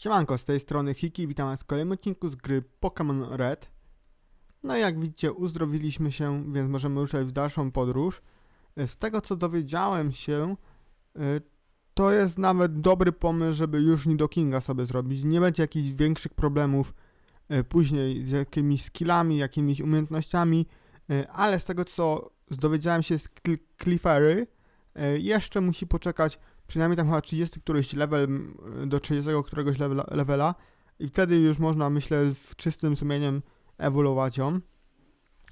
Siemanko, z tej strony Hiki, witam was w kolejnym odcinku z gry Pokémon Red. No i jak widzicie, uzdrowiliśmy się, więc możemy ruszać w dalszą podróż. E, Z tego co dowiedziałem się, e, to jest nawet dobry pomysł, żeby już Nidokinga sobie zrobić. Nie będzie jakichś większych problemów e, później z jakimiś skillami, jakimiś umiejętnościami, ale z tego co dowiedziałem się z Cl- Clefairy, e, jeszcze musi poczekać przynajmniej tam chyba 30 któryś level do 30 któregoś levela, levela i wtedy już można myślę z czystym sumieniem ewoluować ją.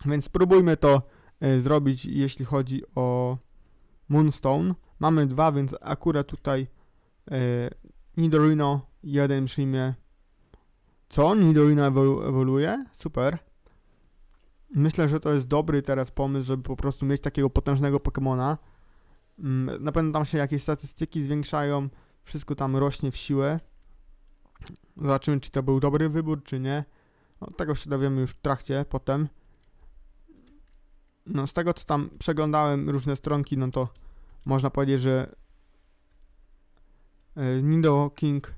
Więc spróbujmy to e, zrobić jeśli chodzi o Moonstone. Mamy dwa, więc akurat tutaj e, Nidorino jeden przyjmie. Co? Nidorino ewolu ewoluuje? Super. Myślę, że to jest dobry teraz pomysł, żeby po prostu mieć takiego potężnego Pokemona. Mm, Na pewno tam się jakieś statystyki zwiększają, wszystko tam rośnie w siłę. Zobaczymy, czy to był dobry wybór, czy nie. No, tego się dowiemy już w trakcie, potem. No, z tego co tam przeglądałem różne stronki, no to można powiedzieć, że e, Nido King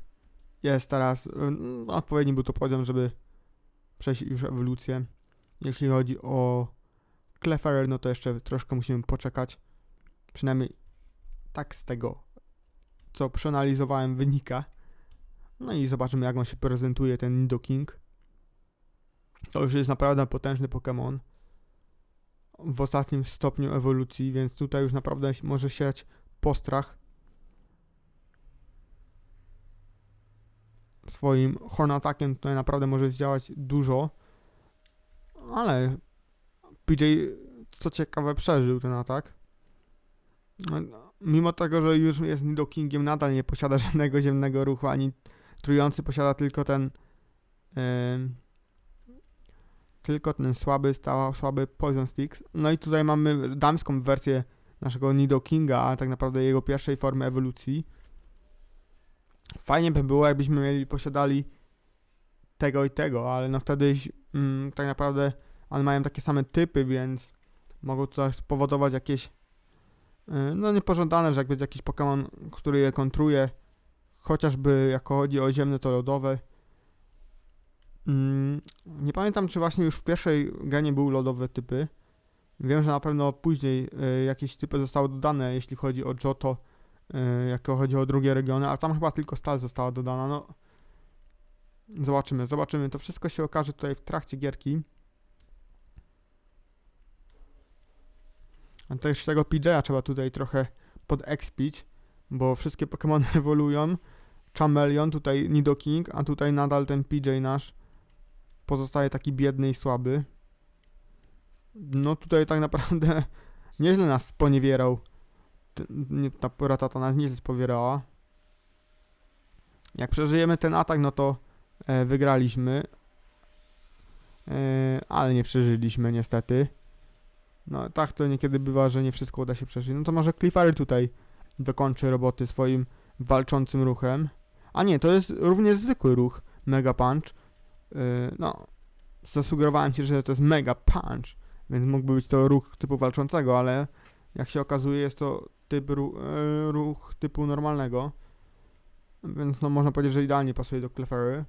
jest teraz, e, no, odpowiedni był to poziom, żeby przejść już ewolucję. Jeśli chodzi o Clefairy, no to jeszcze troszkę musimy poczekać. Przynajmniej tak z tego, co przeanalizowałem, wynika. No i zobaczymy, jak on się prezentuje, ten Nidoking. To już jest naprawdę potężny Pokémon w ostatnim stopniu ewolucji, więc tutaj już naprawdę może siać postrach swoim Hornatakiem tutaj naprawdę może zdziałać dużo, ale PJ co ciekawe przeżył ten atak. No, Mimo tego, że już jest Nidokingiem, nadal nie posiada żadnego ziemnego ruchu, ani trujący posiada tylko ten em, tylko ten słaby, stała, słaby Poison Sticks. No i tutaj mamy damską wersję naszego Nidokinga, a tak naprawdę jego pierwszej formy ewolucji. Fajnie by było, jakbyśmy mieli, posiadali tego i tego, ale no wtedy mm, tak naprawdę one mają takie same typy, więc mogą to spowodować jakieś no niepożądane, że jak będzie jakiś Pokémon, który je kontruje, chociażby jako chodzi o ziemne to lodowe. Mm, nie pamiętam, czy właśnie już w pierwszej genie były lodowe typy. Wiem, że na pewno później y, jakieś typy zostały dodane, jeśli chodzi o Johto, y, jak chodzi o drugie regiony, a tam chyba tylko stal została dodana. No, zobaczymy, zobaczymy. To wszystko się okaże tutaj w trakcie gierki. A też tego PJ'a trzeba tutaj trochę podekspić, bo wszystkie Pokémony ewoluują. Chameleon, tutaj Nidoking, a tutaj nadal ten PJ nasz pozostaje taki biedny i słaby. No tutaj tak naprawdę nieźle nas sponiewierał. Ta ratata nas nieźle spowierała. Jak przeżyjemy ten atak, no to e, wygraliśmy. E, ale nie przeżyliśmy niestety. No tak to niekiedy bywa, że nie wszystko uda się przeżyć. No to może Clefairy tutaj dokończy roboty swoim walczącym ruchem. A nie, to jest również zwykły ruch Mega Punch. Yy, no, zasugerowałem ci, że to jest Mega Punch, więc mógłby być to ruch typu walczącego, ale jak się okazuje jest to typ ru, yy, ruch typu normalnego. Więc no można powiedzieć, że idealnie pasuje do Clefairy.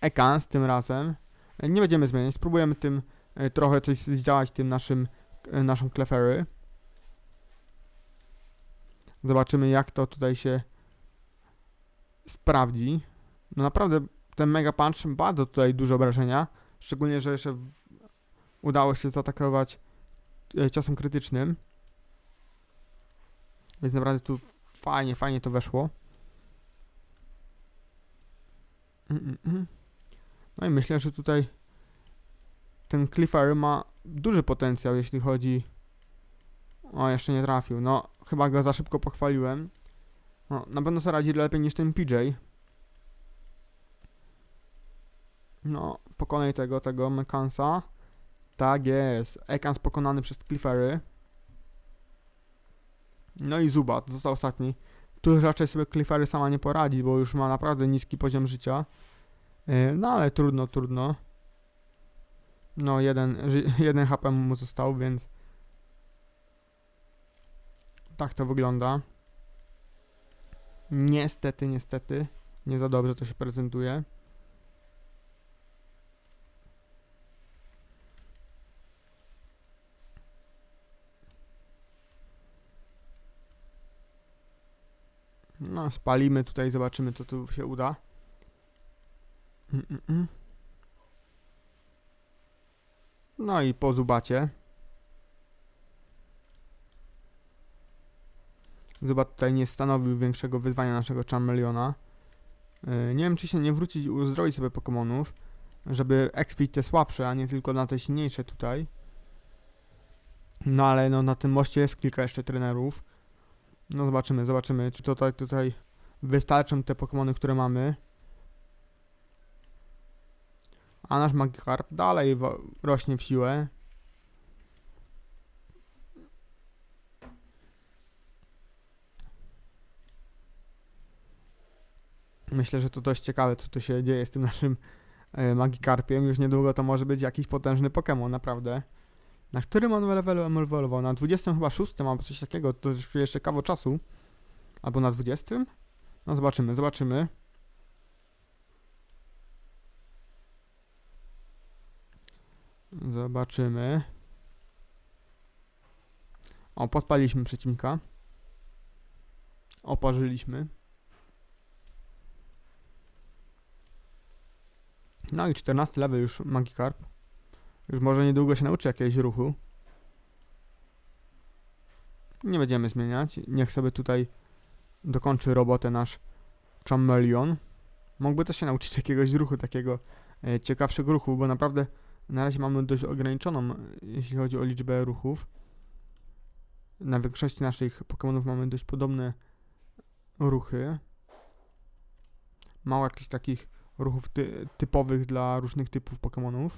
Ekans tym razem. Yy, Nie będziemy zmieniać, spróbujemy tym trochę coś zdziałać tym naszym, yy, naszą Clefairy. Zobaczymy jak to tutaj się sprawdzi. No naprawdę ten Mega Punch bardzo tutaj dużo obrażenia. Szczególnie, że jeszcze udało się zaatakować e, ciosem krytycznym. Więc naprawdę tu fajnie, fajnie to weszło. Mm, mm, mm. No i myślę, że tutaj ten Clefairy ma duży potencjał, jeśli chodzi... O, jeszcze nie trafił. No, chyba go za szybko pochwaliłem. No, na pewno sobie radzi lepiej niż ten PJ. No, pokonaj tego, tego Mekansa. Tak jest. Ekans pokonany przez Clefairy. No i Zubat został ostatni. Tu raczej sobie Clefairy sama nie poradzi, bo już ma naprawdę niski poziom życia. Yy, No ale trudno, trudno. No, jeden, jeden HP mu został, więc tak to wygląda. Niestety, niestety. Nie za dobrze to się prezentuje. No, spalimy tutaj, zobaczymy co tu się uda. Mm, mm, mm. No i po zubacie. Zubat tutaj nie stanowił większego wyzwania naszego Charmeleona. Yy, nie wiem, czy się nie wrócić i uzdrowić sobie Pokemonów, żeby expić te słabsze, a nie tylko na te silniejsze tutaj. No ale no, na tym moście jest kilka jeszcze trenerów. No zobaczymy, zobaczymy, czy tutaj, tutaj wystarczą te Pokemony, które mamy. A nasz Magikarp dalej rośnie w siłę. Myślę, że to dość ciekawe, co tu się dzieje z tym naszym e, Magikarpiem. Już niedługo to może być jakiś potężny Pokémon, naprawdę. Na którym on levelu ewoluował? Na 20 chyba 6 albo coś takiego, to jeszcze kawał czasu. Albo na 20? No zobaczymy, zobaczymy. Zobaczymy. O, podpaliśmy przeciwnika. Oparzyliśmy. No i 14 level już Magikarp. Już może niedługo się nauczy jakiegoś ruchu. Nie będziemy zmieniać. Niech sobie tutaj dokończy robotę nasz Chameleon. Mógłby też się nauczyć jakiegoś ruchu, takiego e, ciekawszego ruchu, bo naprawdę na razie mamy dość ograniczoną, e, jeśli chodzi o liczbę ruchów. Na większości naszych Pokémonów mamy dość podobne ruchy. Mało jakichś takich ruchów ty typowych dla różnych typów Pokémonów.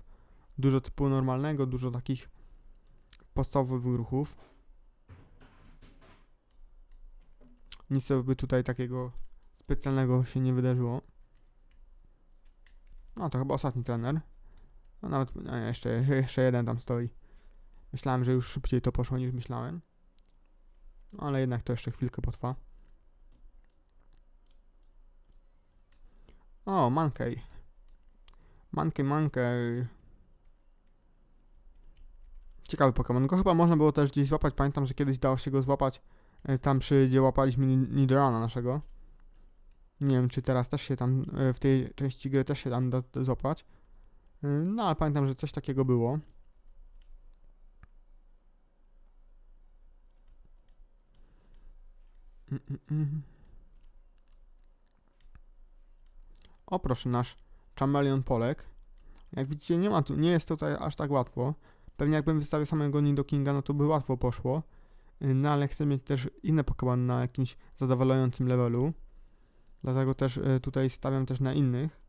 Dużo typu normalnego, dużo takich podstawowych ruchów. Nic by tutaj takiego specjalnego się nie wydarzyło. No to chyba ostatni trener. No nawet nie, jeszcze, jeszcze jeden tam stoi. Myślałem, że już szybciej to poszło niż myślałem. No, ale jednak to jeszcze chwilkę potrwa. O, Mankey. Mankey, Mankey. Ciekawy Pokémon. Go chyba można było też gdzieś złapać. Pamiętam, że kiedyś dało się go złapać e, tam przy, gdzie łapaliśmy Ni- Nidorana naszego. Nie wiem, czy teraz też się tam, e, w tej części gry też się tam da da złapać. No, ale pamiętam, że coś takiego było. O proszę, nasz Chameleon Polek. Jak widzicie, nie ma tu, nie jest tutaj aż tak łatwo. Pewnie jakbym wystawił samego Nidokinga, no to by łatwo poszło. Y, No ale chcę mieć też inne Pokémon na jakimś zadowalającym levelu. Dlatego też y, tutaj stawiam też na innych.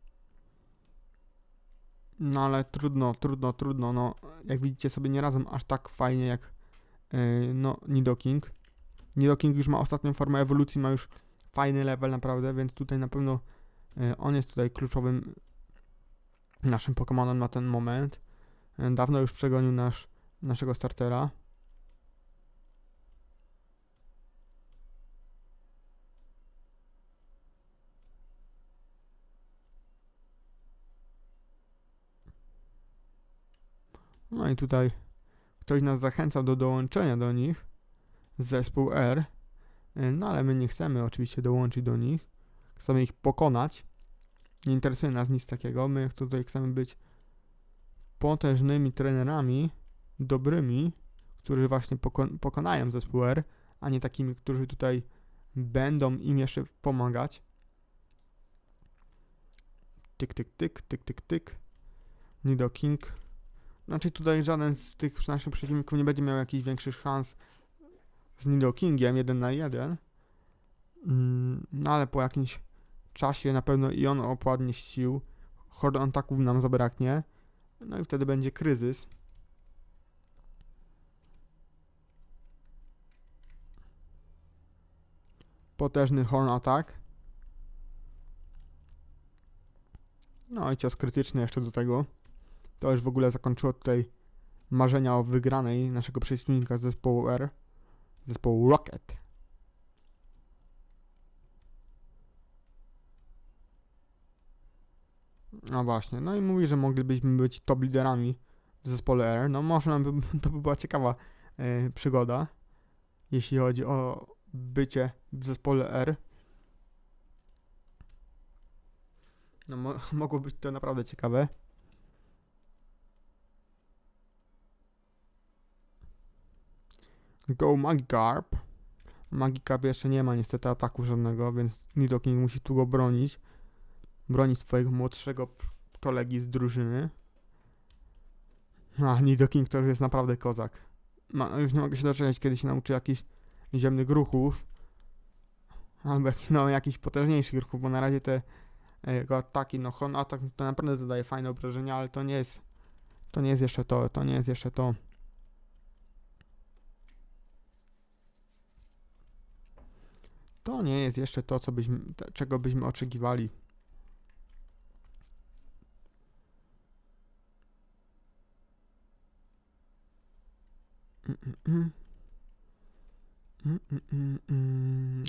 No ale trudno, trudno, trudno. No, jak widzicie sobie nie radzą aż tak fajnie jak y, no, Nidoking. Nidoking już ma ostatnią formę ewolucji, ma już fajny level naprawdę, więc tutaj na pewno y, on jest tutaj kluczowym naszym Pokémonem na ten moment. Y, Dawno już przegonił nasz, naszego startera. No i tutaj ktoś nas zachęcał do dołączenia do nich. Zespół R. No ale my nie chcemy oczywiście dołączyć do nich. Chcemy ich pokonać. Nie interesuje nas nic takiego. My tutaj chcemy być potężnymi trenerami, dobrymi, którzy właśnie poko- pokonają zespół R, a nie takimi, którzy tutaj będą im jeszcze pomagać. Tyk, tyk, tyk, tyk, tyk, tyk. Nido King. Znaczy tutaj żaden z tych naszych przeciwników nie będzie miał jakichś większych szans z Nido Kingiem jeden na jeden. Mm, No ale po jakimś czasie na pewno i on opładnie sił. Horde ataków nam zabraknie. No i wtedy będzie kryzys. Potężny horn attack. No i cios krytyczny jeszcze do tego. To już w ogóle zakończyło tutaj marzenia o wygranej naszego przeciwnika z zespołu R. Zespołu Rocket. No właśnie, no i mówi, że moglibyśmy być top liderami w zespole R. No można by, to by była ciekawa e, przygoda, jeśli chodzi o bycie w zespole R. No mo- mogło być to naprawdę ciekawe. Go Magikarp. Magikarp jeszcze nie ma niestety ataku żadnego, więc Nidoking musi tu go bronić. Bronić swojego młodszego kolegi z drużyny. A, Nidoking to już jest naprawdę kozak. Ma, już nie mogę się doczekać, kiedy się nauczy jakichś ziemnych ruchów. Albo no, jakichś potężniejszych ruchów, bo na razie te e, jego ataki, no Hon atak to naprawdę zadaje fajne obrażenia, ale to nie jest to nie jest jeszcze to, to nie jest jeszcze to. To nie jest jeszcze to, co byśmy, czego byśmy oczekiwali.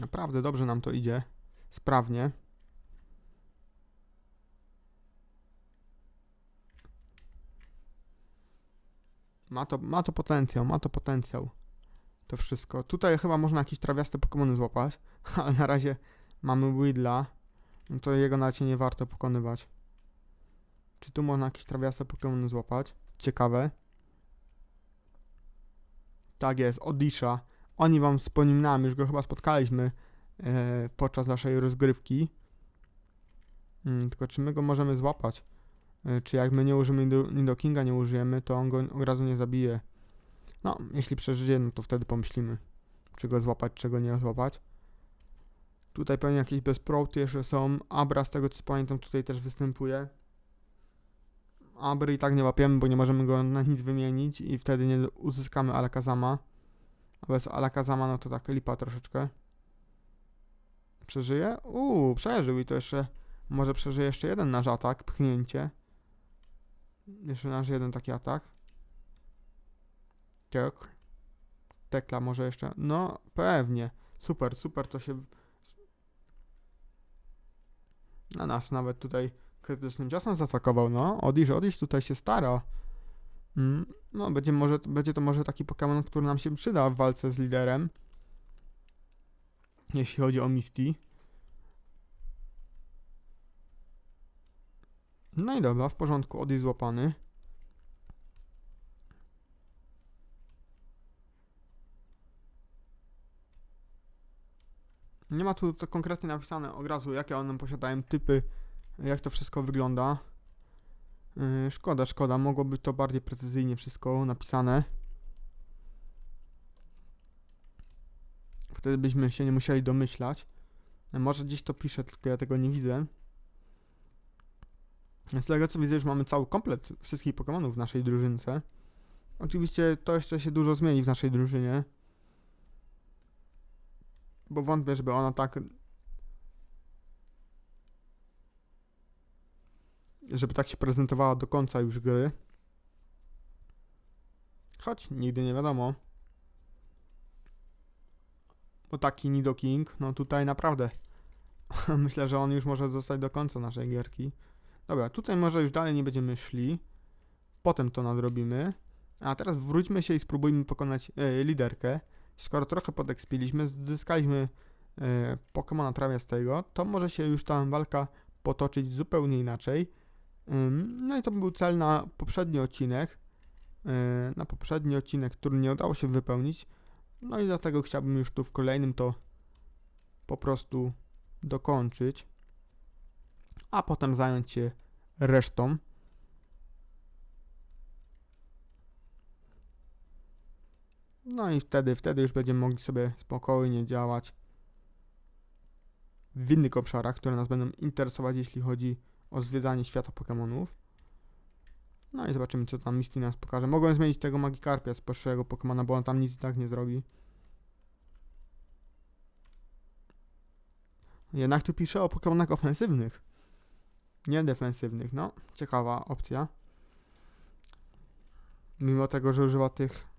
Naprawdę dobrze nam to idzie. Sprawnie. Ma to, ma to potencjał, ma to potencjał. To wszystko. Tutaj chyba można jakieś trawiaste Pokémony złapać, ale na razie mamy Widla. No to jego się nie warto pokonywać. Czy tu można jakieś trawiaste Pokémony złapać? Ciekawe. Tak jest, Odisha. Oni wam wspominałem, już go chyba spotkaliśmy e, podczas naszej rozgrywki. Mm, tylko czy my go możemy złapać? E, czy jak my nie użyjemy Nido- Nidokinga, nie użyjemy, to on go od razu nie zabije. No, jeśli przeżyje, no to wtedy pomyślimy, czy go złapać, czy go nie złapać. Tutaj pewnie jakieś bezproty jeszcze są. Abra, z tego co pamiętam, tutaj też występuje. Abry i tak nie łapiemy, bo nie możemy go na nic wymienić i wtedy nie uzyskamy Alakazama. A bez Alakazama, no to tak lipa troszeczkę. Przeżyje? Uuu, przeżył i to jeszcze... Może przeżyje jeszcze jeden nasz atak, pchnięcie. Jeszcze nasz jeden taki atak. Tekla może jeszcze. No, pewnie. Super, super to się. Na nas nawet tutaj krytycznym ciosem zaatakował. No, Odisz, Odisz tutaj się stara. Mm, no, będzie, może, będzie to może taki Pokémon, który nam się przyda w walce z liderem. Jeśli chodzi o Misty. No i dobra, w porządku, Odisz złapany. Nie ma tu to konkretnie napisane od razu, jakie one posiadają typy, jak to wszystko wygląda. Yy, szkoda, szkoda, mogłoby to bardziej precyzyjnie wszystko napisane. Wtedy byśmy się nie musieli domyślać. E, Może gdzieś to pisze, tylko ja tego nie widzę. Z tego co widzę, już mamy cały komplet wszystkich Pokémonów w naszej drużynce. Oczywiście to jeszcze się dużo zmieni w naszej drużynie. Bo wątpię, żeby ona tak. Żeby tak się prezentowała do końca już gry. Choć nigdy nie wiadomo. Bo taki Nido King, no tutaj naprawdę. Myślę, że on już może zostać do końca naszej gierki. Dobra, tutaj może już dalej nie będziemy szli. Potem to nadrobimy. A teraz wróćmy się i spróbujmy pokonać e, liderkę. Skoro trochę podekspiliśmy, zyskaliśmy e, Pokemona trawiastego, to może się już ta walka potoczyć zupełnie inaczej. No i to był cel na poprzedni odcinek. e, na poprzedni odcinek, który nie udało się wypełnić. No i dlatego chciałbym już tu w kolejnym to po prostu dokończyć. A potem zająć się resztą. No i wtedy, wtedy już będziemy mogli sobie spokojnie działać w innych obszarach, które nas będą interesować, jeśli chodzi o zwiedzanie świata Pokémonów. No i zobaczymy, co tam Misty nas pokaże. Mogłem zmienić tego Magikarpia z pierwszego Pokémona, bo on tam nic i tak nie zrobi. Jednak tu pisze o Pokémonach ofensywnych. Nie defensywnych, no. Ciekawa opcja. Mimo tego, że używa tych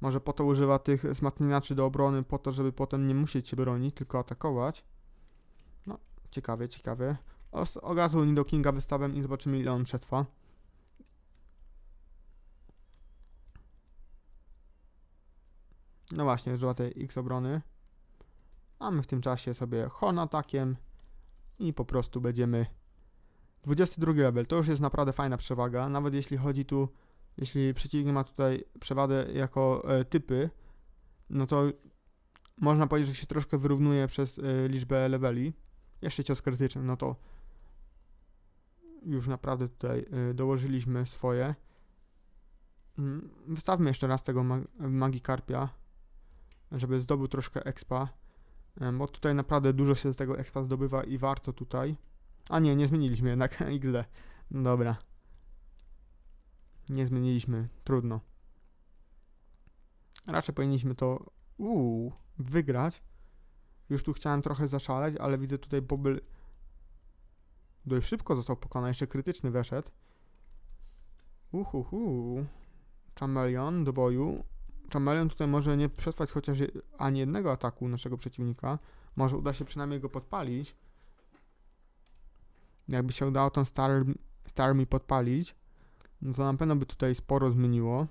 może po to używa tych wzmacniaczy do obrony, po to, żeby potem nie musieć się bronić, tylko atakować. No, ciekawie, ciekawie. Od razu Nidokinga wystawiam i zobaczymy ile on przetrwa. No właśnie, użyła tej X obrony. A my w tym czasie sobie horn atakiem i po prostu będziemy 22 level. To już jest naprawdę fajna przewaga, nawet jeśli chodzi tu, jeśli przeciwnik ma tutaj przewagę jako e, typy, no to można powiedzieć, że się troszkę wyrównuje przez e, liczbę leveli. Jeszcze cios krytyczny, no to już naprawdę tutaj e, dołożyliśmy swoje. Mm, Wystawmy jeszcze raz tego mag- Magikarpia, żeby zdobył troszkę expa. Bo tutaj naprawdę dużo się z tego expa zdobywa i warto tutaj. A nie, nie zmieniliśmy jednak XD. No dobra. Nie zmieniliśmy, trudno. Raczej powinniśmy to uuu, wygrać. Już tu chciałem trochę zaszaleć, ale widzę tutaj Bobble dość szybko został pokonany, jeszcze krytyczny weszedł. Uhuhu. Chameleon do boju. Chameleon tutaj może nie przetrwać chociaż ani jednego ataku naszego przeciwnika. Może uda się przynajmniej go podpalić. Jakby się udało tą Star, star mi podpalić, no to na pewno by tutaj sporo zmieniło.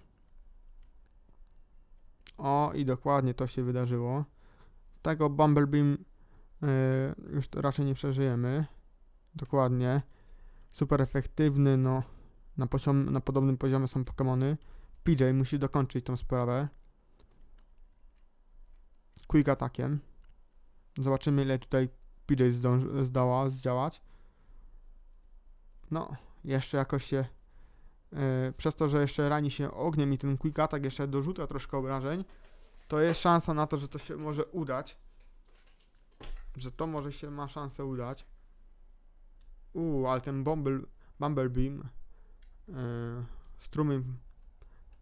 O, i dokładnie to się wydarzyło. Tego Bumblebeam yy, już to raczej nie przeżyjemy. Dokładnie. Super efektywny, no. Na, poziom, na podobnym poziomie są Pokémony. PJ musi dokończyć tą sprawę. Quick atakiem. Zobaczymy ile tutaj PJ zdąży, zdała zdziałać. No, jeszcze jakoś się przez to, że jeszcze rani się ogniem i ten quick attack jeszcze dorzuca troszkę obrażeń, to jest szansa na to, że to się może udać. Że to może się ma szansę udać. Uuu, ale ten Bumble, Bumblebeam yy, strumień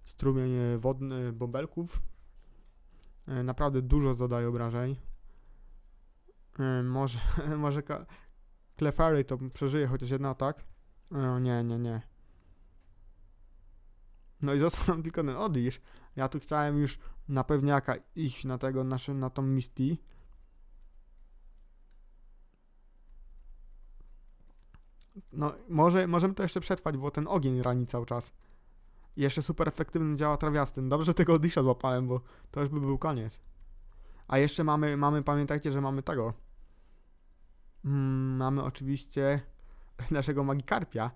strumień wodny bąbelków yy, naprawdę dużo zadaje obrażeń. Yy, może, może Clefairy to przeżyje chociaż jeden atak. O nie, nie, nie. No i został nam tylko ten Odish. Ja tu chciałem już na pewniaka iść na tego, nasze, na tą Misty. No, może, możemy to jeszcze przetrwać, bo ten ogień rani cały czas. Jeszcze super efektywny działa trawiastyn. Dobrze, że tego Odisha złapałem, bo to już by był koniec. A jeszcze mamy, mamy pamiętajcie, że mamy tego. Mm, mamy oczywiście naszego Magikarpia.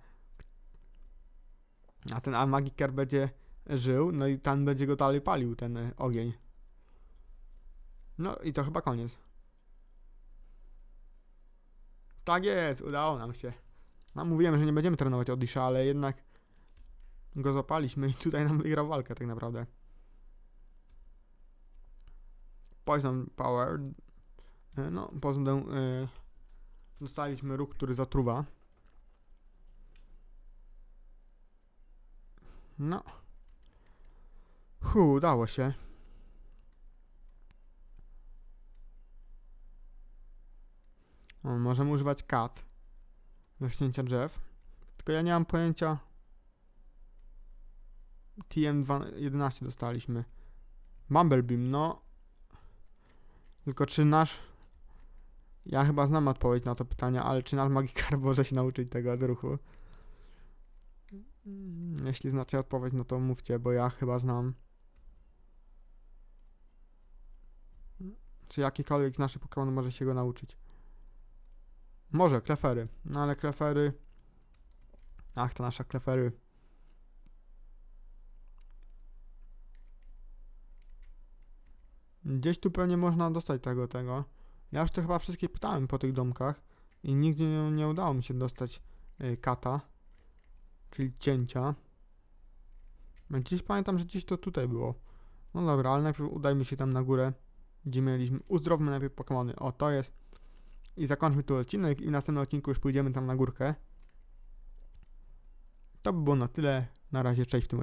A ten a Magikarp będzie żył, no i ten będzie go dalej palił, ten e, ogień. No i to chyba koniec. Tak jest, udało nam się. No mówiłem, że nie będziemy trenować Odisha, ale jednak go zapaliśmy i tutaj nam wygrał walkę tak naprawdę. Poison Power. E, No, poza e, dostaliśmy róg, który zatruwa. No. Hu, udało się. O, możemy używać kat do ścięcia drzew. Tylko ja nie mam pojęcia. TM11 dostaliśmy. Bumblebeam, no. Tylko czy nasz... Ja chyba znam odpowiedź na to pytanie, ale czy nasz Magikarp może się nauczyć tego odruchu? Mm, Jeśli znacie odpowiedź, no to mówcie, bo ja chyba znam. Czy jakikolwiek z naszych Pokémon może się go nauczyć? Może, klefery. No ale klefery... Ach, to nasza klefery. Gdzieś tu pewnie można dostać tego, tego. Ja już to chyba wszystkie pytałem po tych domkach i nigdzie nie, nie udało mi się dostać y, kata, czyli cięcia. Gdzieś pamiętam, że gdzieś to tutaj było. No dobra, ale najpierw udajmy się tam na górę, gdzie mieliśmy uzdrowmy najpierw Pokémony. O, to jest. I zakończmy tu odcinek i w następnym odcinku już pójdziemy tam na górkę. To by było na tyle. Na razie, cześć w tym